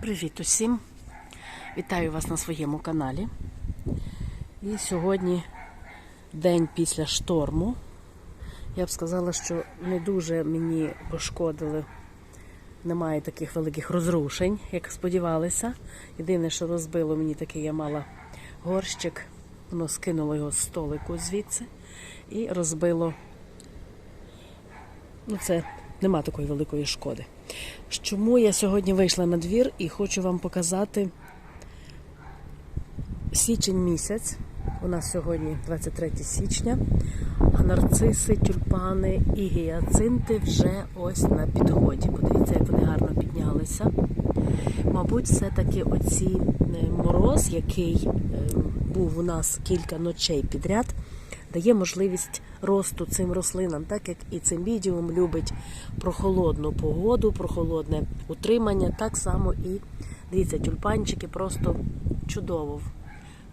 Привіт усім! Вітаю вас на своєму каналі. І сьогодні день після шторму. Я б сказала, що не дуже мені пошкодили. Немає таких великих розрушень, як сподівалися. Єдине, що розбило мені такий, я мала горщик, воно скинуло його з столику звідси і розбило. Ну, це нема такої великої шкоди. Чому я сьогодні вийшла на двір і хочу вам показати січень місяць. У нас сьогодні 23 січня, а нарциси, тюльпани і гіацинти вже ось на підході. Подивіться, як вони гарно піднялися. Мабуть, все-таки оці е, мороз, який е, був у нас кілька ночей підряд, дає можливість росту цим рослинам, так як і цим відео любить прохолодну погоду, прохолодне утримання. Так само і дивіться, тюльпанчики просто чудово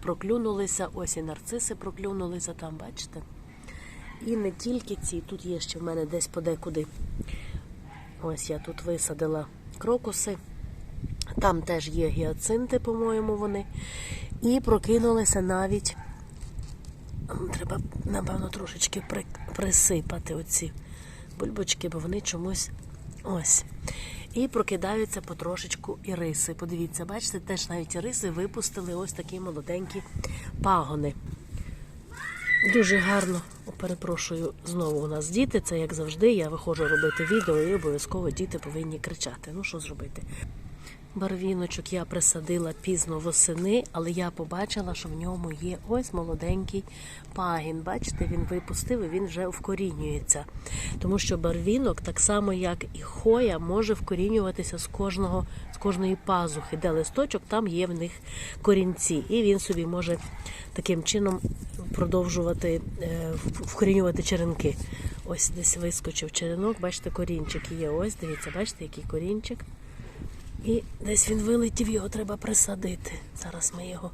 проклюнулися. Ось і нарциси проклюнулися там, бачите? І не тільки ці, тут є ще в мене десь подекуди. Ось я тут висадила крокуси. Там теж є гіацинти, по-моєму, вони. І прокинулися навіть. Треба, напевно, трошечки при, присипати оці бульбочки, бо вони чомусь ось. І прокидаються потрошечку іриси. Подивіться, бачите, теж навіть іриси випустили ось такі молоденькі пагони. Дуже гарно, перепрошую, знову у нас діти. Це як завжди. Я виходжу робити відео і обов'язково діти повинні кричати. Ну що зробити? Барвіночок я присадила пізно восени, але я побачила, що в ньому є ось молоденький пагін. Бачите, він випустив і він вже вкорінюється. Тому що барвінок, так само як і хоя, може вкорінюватися з кожного, з кожної пазухи, де листочок, там є в них корінці. І він собі може таким чином продовжувати е, вкорінювати черенки. Ось десь вискочив черенок, бачите, корінчик є. Ось, дивіться, бачите, який корінчик. І десь він вилетів, його треба присадити. Зараз ми його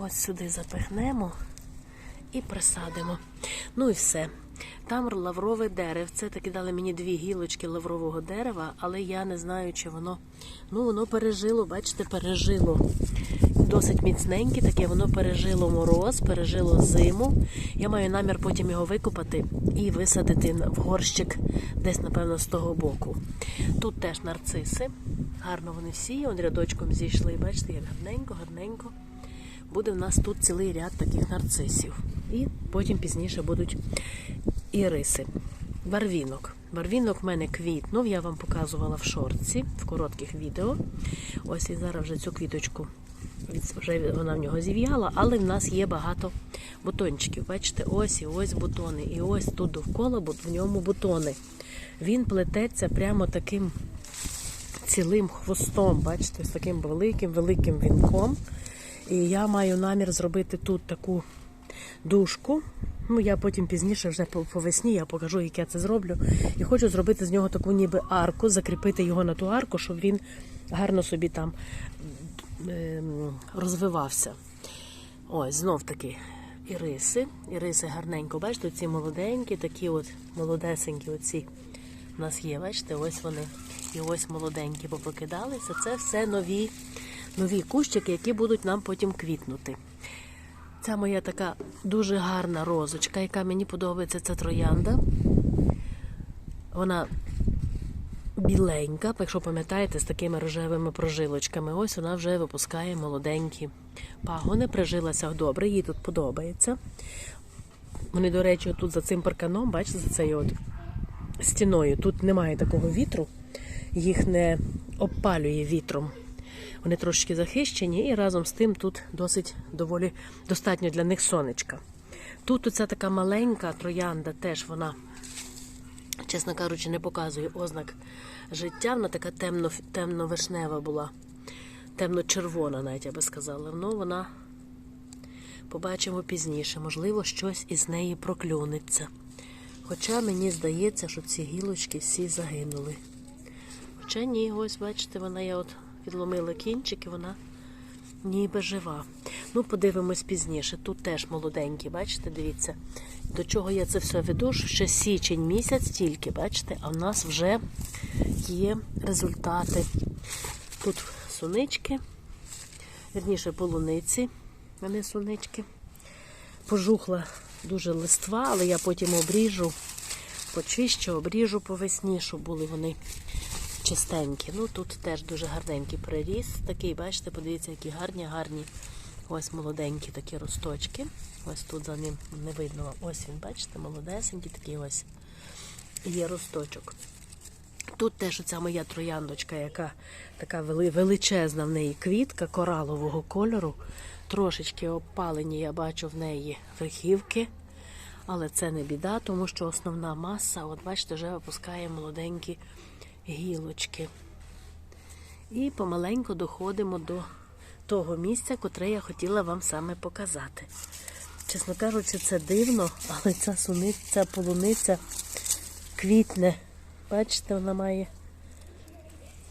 ось сюди запихнемо і присадимо. Ну і все. Там лаврове деревце. Таки дали мені дві гілочки лаврового дерева, але я не знаю, чи воно. Ну, воно пережило, бачите, пережило. Досить міцненьке, таке воно пережило мороз, пережило зиму. Я маю намір потім його викопати і висадити в горщик десь, напевно, з того боку. Тут теж нарциси. Гарно вони всі, вони рядочком зійшли. Бачите, як гарненько, гарненько. Буде в нас тут цілий ряд таких нарцисів. І потім пізніше будуть іриси. Барвінок. Барвінок в мене квітнув, я вам показувала в шорці, в коротких відео. Ось і зараз вже цю квіточку вже вона в нього зів'яла, але в нас є багато бутончиків. Бачите, ось і ось бутони. І ось тут довкола в ньому бутони. Він плететься прямо таким цілим хвостом, бачите, з таким великим-великим вінком. І я маю намір зробити тут таку дужку. Ну, я потім пізніше, вже по, весні, я покажу, як я це зроблю. І хочу зробити з нього таку ніби арку, закріпити його на ту арку, щоб він гарно собі там розвивався. Ось, знов таки іриси. Іриси гарненько, бачите, ці молоденькі, такі от молодесенькі оці у нас є, бачите, ось вони. І ось молоденькі попрокидалися. Це все нові, нові кущики, які будуть нам потім квітнути. Ця моя така дуже гарна розочка, яка мені подобається, це троянда. Вона біленька, якщо пам'ятаєте, з такими рожевими прожилочками. Ось вона вже випускає молоденькі пагони. Прижилася добре, їй тут подобається. Вони, до речі, тут за цим парканом, бачите, за цією от стіною. Тут немає такого вітру, їх не обпалює вітром. Вони трошки захищені, і разом з тим тут досить доволі достатньо для них сонечка. Тут оця така маленька троянда, теж вона, чесно кажучи, не показує ознак життя. Вона така темно, темно-вишнева була, темно-червона, навіть я би сказала. Ну, вона побачимо пізніше. Можливо, щось із неї проклюнеться. Хоча мені здається, що ці гілочки всі загинули. Хоча ні, ось, бачите, вона я от відломила кінчик і вона ніби жива. Ну, подивимось пізніше. Тут теж молоденькі, бачите, дивіться. До чого я це все веду, ще січень місяць тільки, бачите, а в нас вже є результати. Тут сунички, вірніше полуниці, а не сунички. Пожухла дуже листва, але я потім обріжу, почищу, обріжу по весні, щоб були вони чистенькі. Ну тут теж дуже гарненький приріс. Такий, бачите, подивіться, які гарні, гарні. Ось молоденькі такі росточки. Ось тут за ним не видно. Ось він, бачите, молодесенький такий ось є росточок. Тут теж оця моя трояндочка, яка така величезна в неї квітка коралового кольору. Трошечки опалені, я бачу в неї верхівки. Але це не біда, тому що основна маса, от бачите, вже випускає молоденькі гілочки. І помаленьку доходимо до того місця, котре я хотіла вам саме показати. Чесно кажучи, це дивно, але ця суниця, ця полуниця квітне. Бачите, вона має.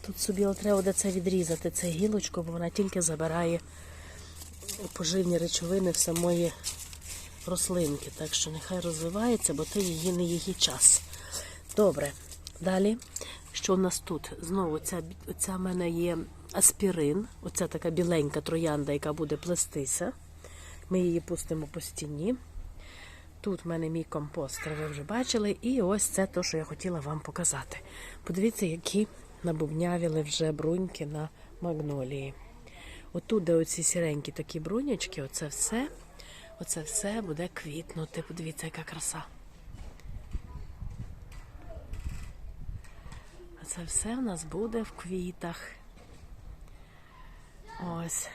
Тут собі треба буде це відрізати, це гілочку, бо вона тільки забирає поживні речовини в самої рослинки. Так що нехай розвивається, бо це її не її час. Добре. Далі, що у нас тут? Знову ця, ця в мене є аспірин, оця така біленька троянда, яка буде плестися. Ми її пустимо по стіні. Тут в мене мій компостер, ви вже бачили. І ось це те, що я хотіла вам показати. Подивіться, які набубнявіли вже бруньки на магнолії. Отут, де оці сіренькі такі брунячки, оце все, оце все буде квітнути. Подивіться, яка краса. Це все в нас буде в квітах. Ось.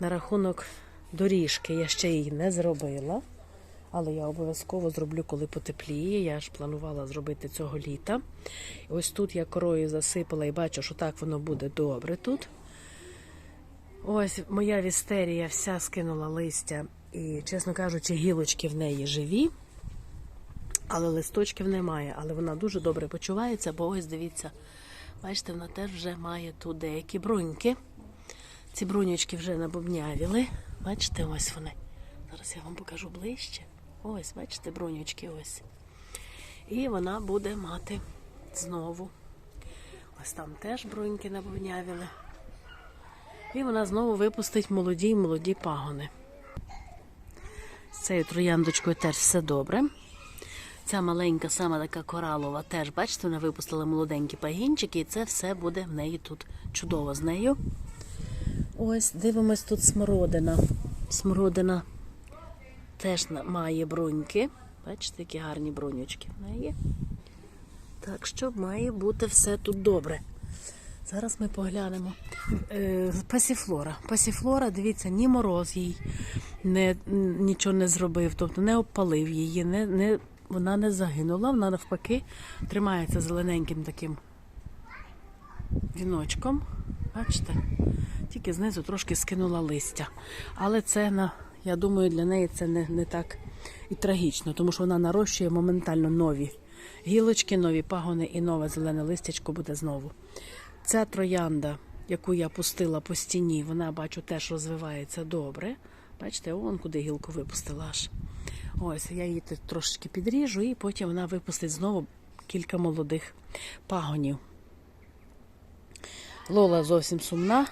На рахунок доріжки я ще її не зробила, але я обов'язково зроблю, коли потепліє. Я ж планувала зробити цього літа. Ось тут я корою засипала і бачу, що так воно буде добре тут. Ось моя вістерія вся скинула листя, і, чесно кажучи, гілочки в неї живі, але листочків немає. Але вона дуже добре почувається, бо ось дивіться, бачите, вона теж вже має тут деякі бруньки. Ці бруньочки вже набубнявіли. Бачите, ось вони. Зараз я вам покажу ближче. Ось, бачите, бруньочки ось. І вона буде мати знову. Ось там теж бруньки набубнявіли. І вона знову випустить молоді й молоді пагони. З цією трояндочкою теж все добре. Ця маленька, сама така коралова, теж, бачите, вона випустила молоденькі пагінчики, і це все буде в неї тут чудово з нею. Ось, дивимось тут смородина. Смородина теж має бруньки. Бачите, які гарні брунючки в неї. Так що має бути все тут добре. Зараз ми поглянемо. Е, пасіфлора. Пасіфлора, дивіться, ні мороз їй не, нічого не зробив, тобто не обпалив її, не, не, вона не загинула, вона навпаки тримається зелененьким таким віночком. Бачите? Тільки знизу трошки скинула листя. Але це, я думаю, для неї це не, не так і трагічно, тому що вона нарощує моментально нові гілочки, нові пагони і нове зелене листячко буде знову. Ця троянда, яку я пустила по стіні, вона бачу теж розвивається добре. Бачите, вон куди гілку випустила аж. Ось, я її трошечки підріжу, і потім вона випустить знову кілька молодих пагонів. Лола зовсім сумна.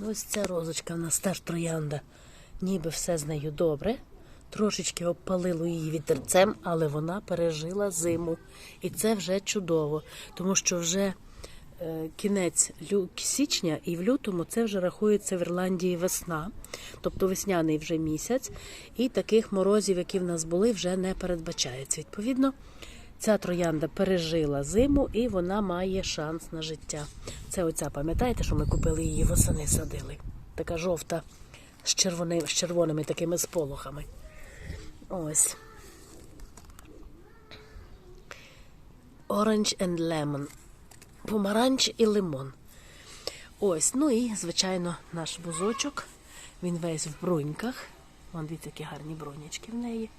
Ось ця розочка в нас теж троянда. Ніби все з нею добре. Трошечки обпалило її вітерцем, але вона пережила зиму. І це вже чудово, тому що вже кінець лю- січня і в лютому це вже рахується в Ірландії весна, тобто весняний вже місяць, і таких морозів, які в нас були, вже не передбачається. Відповідно, ця троянда пережила зиму і вона має шанс на життя. Це оця, пам'ятаєте, що ми купили її восени садили? Така жовта з, червони, з червоними такими сполохами. Ось. Orange and lemon. Помаранч і лимон. Ось, ну і, звичайно, наш бузочок. Він весь в бруньках. Вон дивіться, які гарні брунячки в неї.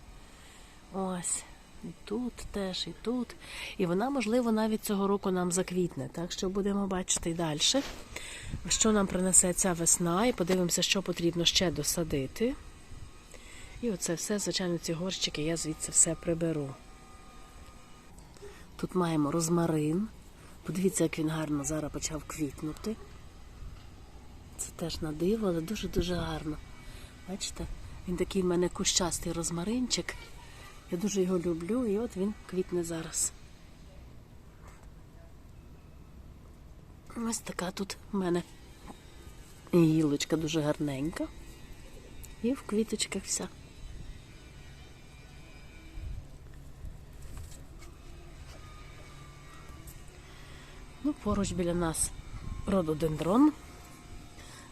Ось. І тут теж, і тут. І вона, можливо, навіть цього року нам заквітне. Так що будемо бачити далі, що нам принесе ця весна, і подивимося, що потрібно ще досадити. І оце все, звичайно, ці горщики я звідси все приберу. Тут маємо розмарин. Подивіться, як він гарно зараз почав квітнути. Це теж на диво, але дуже-дуже гарно. Бачите? Він такий в мене кущастий розмаринчик. Я дуже його люблю, і от він квітне зараз. Ось така тут в мене гілочка дуже гарненька. І в квіточках вся. Ну, поруч біля нас рододендрон.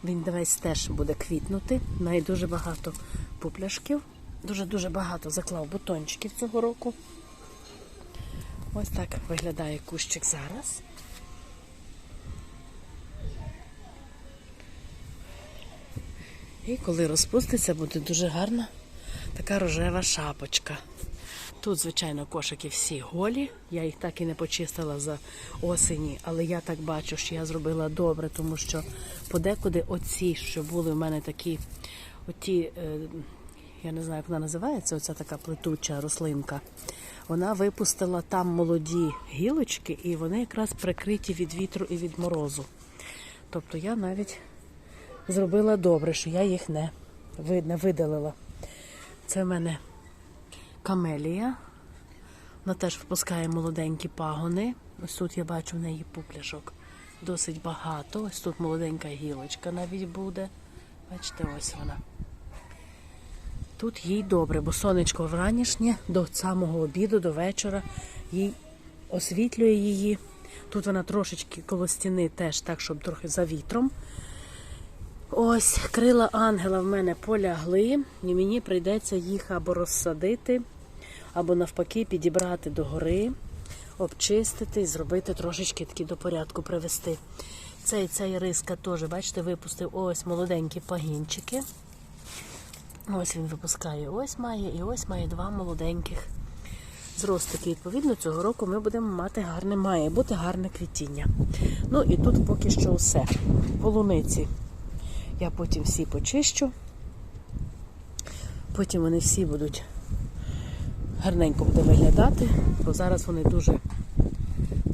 Він весь теж буде квітнути. Неї дуже багато пупляшків. Дуже-дуже багато заклав бутончиків цього року. Ось так виглядає кущик зараз. І коли розпуститься, буде дуже гарна така рожева шапочка. Тут, звичайно, кошики всі голі. Я їх так і не почистила за осені, але я так бачу, що я зробила добре, тому що подекуди оці, що були в мене такі, оті, е, я не знаю, як вона називається, оця така плетуча рослинка. Вона випустила там молоді гілочки, і вони якраз прикриті від вітру і від морозу. Тобто я навіть зробила добре, що я їх не, видалила. Це в мене камелія. Вона теж випускає молоденькі пагони. Ось тут я бачу в неї пупляшок досить багато. Ось тут молоденька гілочка навіть буде. Бачите, ось вона. Тут їй добре, бо сонечко вранішнє до самого обіду, до вечора їй освітлює її. Тут вона трошечки коло стіни теж так, щоб трохи за вітром. Ось крила ангела в мене полягли, і мені прийдеться їх або розсадити, або навпаки підібрати до гори, обчистити і зробити трошечки такі до порядку привести. Цей цей риска теж, бачите, випустив ось молоденькі пагінчики. Ось він випускає, ось має, і ось має два молоденьких зростики. Відповідно, цього року ми будемо мати гарне, має бути гарне квітіння. Ну і тут поки що все. Полуниці. Я потім всі почищу. Потім вони всі будуть гарненько буде виглядати, бо зараз вони дуже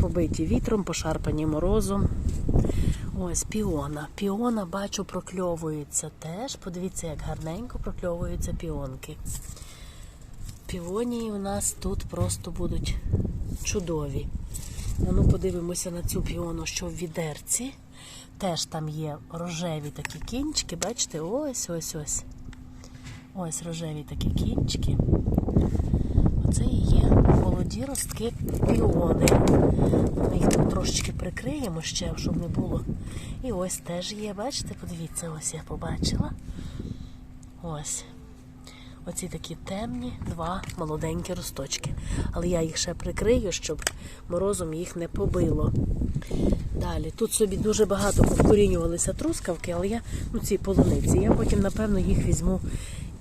побиті вітром, пошарпані морозом. Ось піона. Піона, бачу, прокльовується теж. Подивіться, як гарненько прокльовуються піонки. Піонії у нас тут просто будуть чудові. Ну, подивимося на цю піону, що в відерці. Теж там є рожеві такі кінчики. Бачите, ось ось ось. Ось рожеві такі кінчики. Оце і ростки піони. Ми їх тут трошечки прикриємо ще, щоб не було. І ось теж є, бачите, подивіться, ось я побачила. Ось. Оці такі темні два молоденькі росточки. Але я їх ще прикрию, щоб морозом їх не побило. Далі, тут собі дуже багато повкорінювалися трускавки, але я, ну ці полуниці, я потім, напевно, їх візьму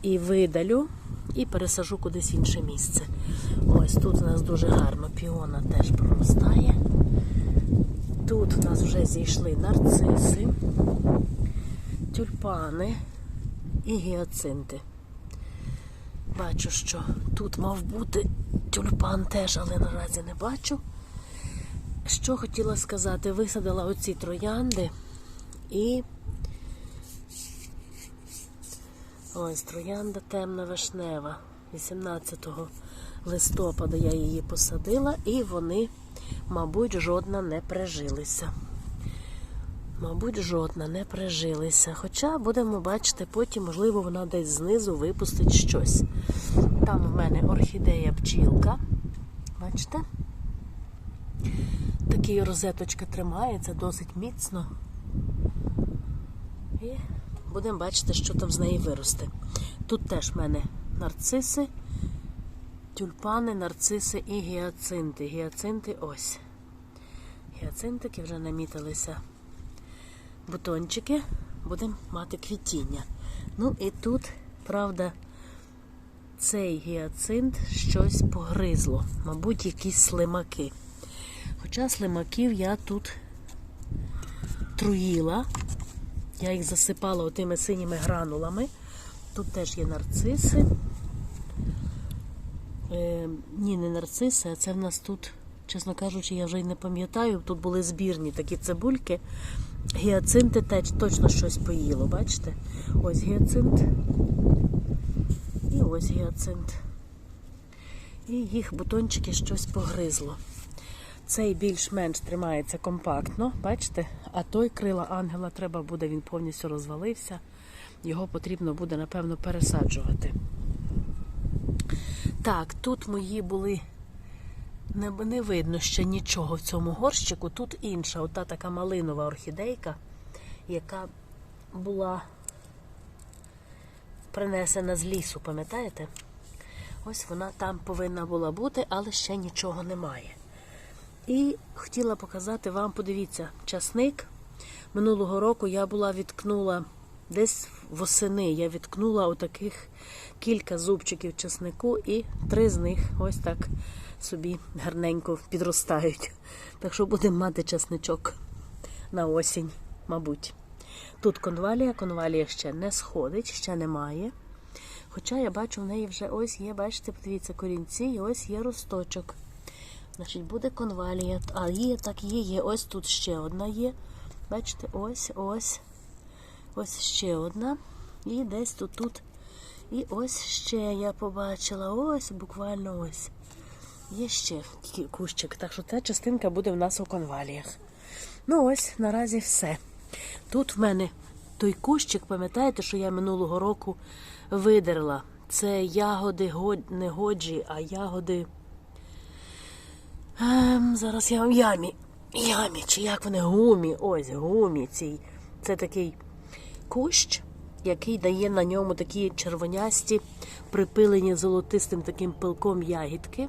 і видалю, і пересажу кудись в інше місце. Ось тут у нас дуже гарно піона теж проростає. Тут у нас вже зійшли нарциси, тюльпани і гіацинти. Бачу, що тут мав бути тюльпан теж, але наразі не бачу. Що хотіла сказати, висадила оці троянди і ось троянда темна вишнева. 18 листопада я її посадила, і вони, мабуть, жодна не прижилися. Мабуть, жодна не прижилися. Хоча будемо бачити, потім, можливо, вона десь знизу випустить щось. Там в мене орхідея бджілка. Бачите? Такий розеточка тримається досить міцно. І будемо бачити, що там з неї виросте. Тут теж в мене нарциси, тюльпани, нарциси і гіацинти. Гіацинти ось. Гіацинтики вже намітилися бутончики, будемо мати квітіння. Ну і тут, правда, цей гіацинт щось погризло. Мабуть, якісь слимаки. Хоча слимаків я тут труїла. Я їх засипала отими синіми гранулами. Тут теж є нарциси. Е, ні, не нарциси, а це в нас тут Чесно кажучи, я вже й не пам'ятаю. Тут були збірні такі цибульки. Гіацинти теж точно щось поїло, бачите? Ось гіацинт. І ось гіацинт. І їх бутончики щось погризло. Цей більш-менш тримається компактно, бачите? А той крила ангела треба буде, він повністю розвалився. Його потрібно буде, напевно, пересаджувати. Так, тут мої були. Не, не видно ще нічого в цьому горщику. Тут інша, ота така малинова орхідейка, яка була принесена з лісу, пам'ятаєте? Ось вона там повинна була бути, але ще нічого немає. І хотіла показати вам, подивіться, часник. Минулого року я була відкнула десь восени. Я відкнула отаких кілька зубчиків часнику, і три з них ось так собі гарненько підростають. Так що будемо мати часничок на осінь, мабуть. Тут конвалія, конвалія ще не сходить, ще немає. Хоча я бачу, в неї вже ось є, бачите, подивіться, корінці, і ось є росточок. Значить, буде конвалія. А є, так є, є. Ось тут ще одна є. Бачите, ось, ось. Ось ще одна. І десь тут, тут. І ось ще я побачила. Ось, буквально ось. Є ще кущик. Так що ця частинка буде в нас у конваліях. Ну ось, наразі все. Тут в мене той кущик, пам'ятаєте, що я минулого року видерла. Це ягоди год- не годжі, а ягоди. Ем, зараз я вам ямі. Ямі, чи як вони гумі? Ось гумі цій. Це такий кущ, який дає на ньому такі червонясті, припилені золотистим таким пилком ягідки.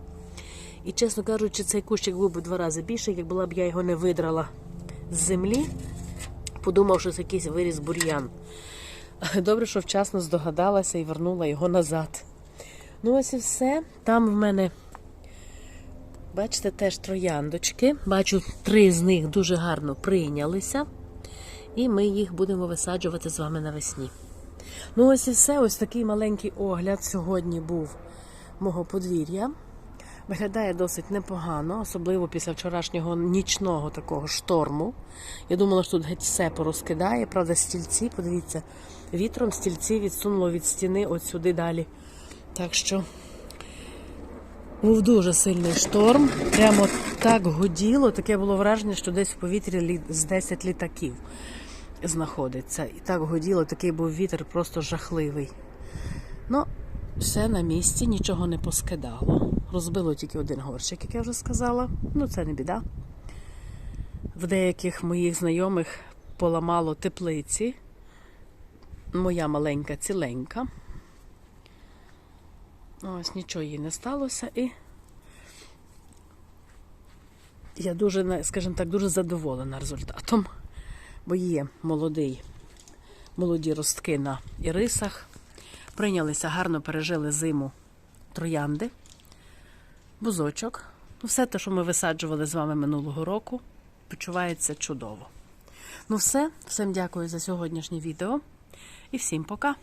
І, чесно кажучи, цей кущик був би два рази більший, як була б я його не видрала з землі, подумав, що це якийсь виріс бур'ян. Добре, що вчасно здогадалася і вернула його назад. Ну, ось і все. Там в мене, бачите, теж трояндочки. Бачу, три з них дуже гарно прийнялися. І ми їх будемо висаджувати з вами навесні. Ну, ось і все. Ось такий маленький огляд сьогодні був мого подвір'я. Виглядає досить непогано, особливо після вчорашнього нічного такого шторму. Я думала, що тут геть все порозкидає. Правда, стільці, подивіться, вітром стільці відсунуло від стіни от сюди далі. Так що був дуже сильний шторм. Прямо так гуділо. Таке було враження, що десь в повітрі з 10 літаків знаходиться. І так гуділо, такий був вітер просто жахливий. Ну, все на місці, нічого не поскидало. Розбило тільки один горщик, як я вже сказала. Ну, це не біда. В деяких моїх знайомих поламало теплиці. Моя маленька ціленька. Ось нічого їй не сталося і я дуже, скажімо так, дуже задоволена результатом. Бо є молодий, молоді ростки на ірисах. Прийнялися, гарно пережили зиму троянди, бузочок. Ну, все те, що ми висаджували з вами минулого року, почувається чудово. Ну, все, всім дякую за сьогоднішнє відео і всім пока!